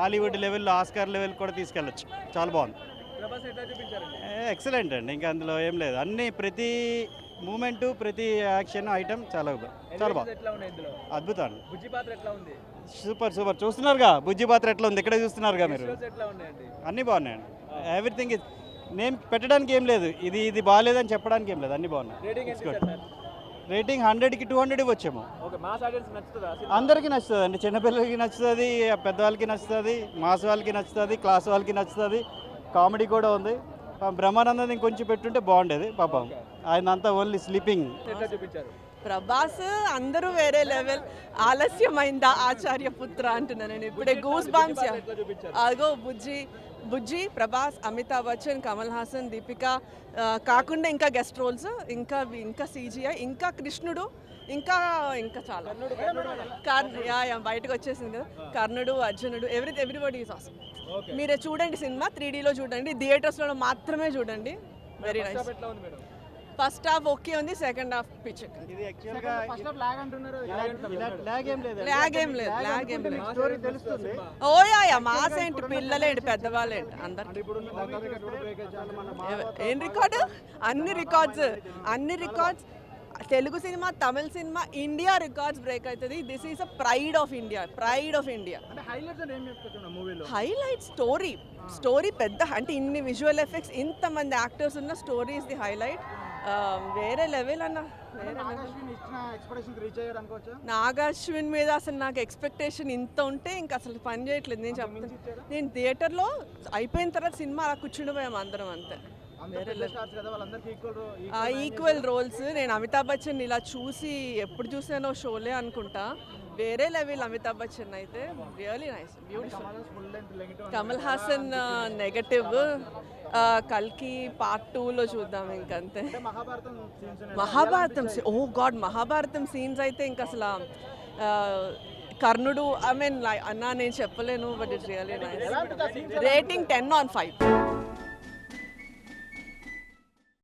Hollywood లెవెల్లో Oscar level కూడా తీసుకెళ్ళచ్చు. చాలా బాగుంది. ఎక్సలెంట్ అండి. ఇంకా అందులో ఏం లేదు. అన్ని ప్రతి మూమెంటు ప్రతి యాక్షన్ ఐటమ్ చాలా చాలా బాగుంది. అద్భుతం ఉంది? Super super. చూస్తున్నారుగా? బుజ్జి పాత్ర ఎట్లా ఉంది? ఇక్కడే చూస్తున్నారుగా మీరు? అన్నీ బాగున్నాయండి ఎవ్రీథింగ్ ఇస్ నేమ్ పెట్టడానికి ఏం లేదు. ఇది ఇది బాగాలేదని చెప్పడానికి ఏం లేదు. అన్నీ బాగున్నాయి. రేటింగ్ హండ్రెడ్కి టూ హండ్రెడ్ ఇవ్వచ్చేమో? అందరికీ నచ్చుతుంది అండి. చిన్నపిల్లలకి నచ్చుతుంది పెద్దవాళ్ళకి నచ్చుతుంది మాస్ వాళ్ళకి నచ్చుతుంది క్లాస్ వాళ్ళకి నచ్చుతుంది. కామెడీ కూడా ఉంది. బ్రహ్మానందం ఇంకొంచెం పెట్టుంటే బాగుండేది పాపం. ఆయన అంతా ఓన్లీ స్లీపింగ్. చూపించారు? ప్రభాస్ అందరూ వేరే లెవెల్ ఆలస్యమైందా ఆచార్య పుత్ర అంటున్నాను నేను ఇప్పుడే గూస్ బాంబ్స్ అగో బుజ్జి బుజ్జి ప్రభాస్ అమితాబ్ బచ్చన్ కమల్ హాసన్ దీపిక కాకుండా ఇంకా గెస్ట్ రోల్స్ ఇంకా ఇంకా సీజీఐ ఇంకా కృష్ణుడు ఇంకా ఇంకా చాలా. కర్ణ యా యా బయటకు వచ్చేసింది కదా. కర్ణుడు అర్జునుడు every everybody is awesome okay మీరు చూడండి సినిమా త్రీ డీలో చూడండి థియేటర్స్లో మాత్రమే చూడండి. Very nice first half okay ఉంది సెకండ్ హాఫ్ పిచ్చెక్ ఇది యాక్చువల్గా లాగ్ అంటున్నారు లాగ్ ఏం లేదు. లాగ్ ఏం లేదు లాగ్ ఏం లేదు. స్టోరీ తెలుస్తుంది. ఓయా మాస్ ఏంటి పిల్లలేంటి పెద్దవాళ్ళేంటి? అందరు ఏం రికార్డు అన్ని రికార్డ్స్ అన్ని records Telugu cinema Tamil cinema India records break అవుతుంది. This is a pride of India pride of India highlight story story పెద్ద అంటే ఇన్ని విజువల్ ఎఫెక్ట్స్ ఇంతమంది యాక్టర్స్ ఉన్న స్టోరీ ఇస్ ది హైలైట్ వేరే లెవెల్ అన్న. నాగాశ్విన్ మీద అసలు నాకు ఎక్స్పెక్టేషన్ ఇంత ఉంటే ఇంకా అసలు పని చేయట్లేదు. నేను చెప్తాను నేను థియేటర్లో అయిపోయిన తర్వాత సినిమా అలా కూర్చుండిపోయాం అందరం అంతే. ఈక్వల్ ఆ ఈక్వల్ రోల్స్ నేను అమితాబ్ బచ్చన్ ఇలా చూసి ఎప్పుడు చూసానో షోలే అనుకుంటా. వేరే లెవెల్ అమితాబ్ బచ్చన్ అయితే. Really nice beautiful Kamal Haasan negative కల్కి పార్ట్ టూలో చూద్దాం ఇంకంతే. Mahabharatam oh god Mahabharatam scenes అయితే ఇంకా అసలు కర్ణుడు ఐ మీన్ అన్నా నేను చెప్పలేను but it's really nice rating ten on five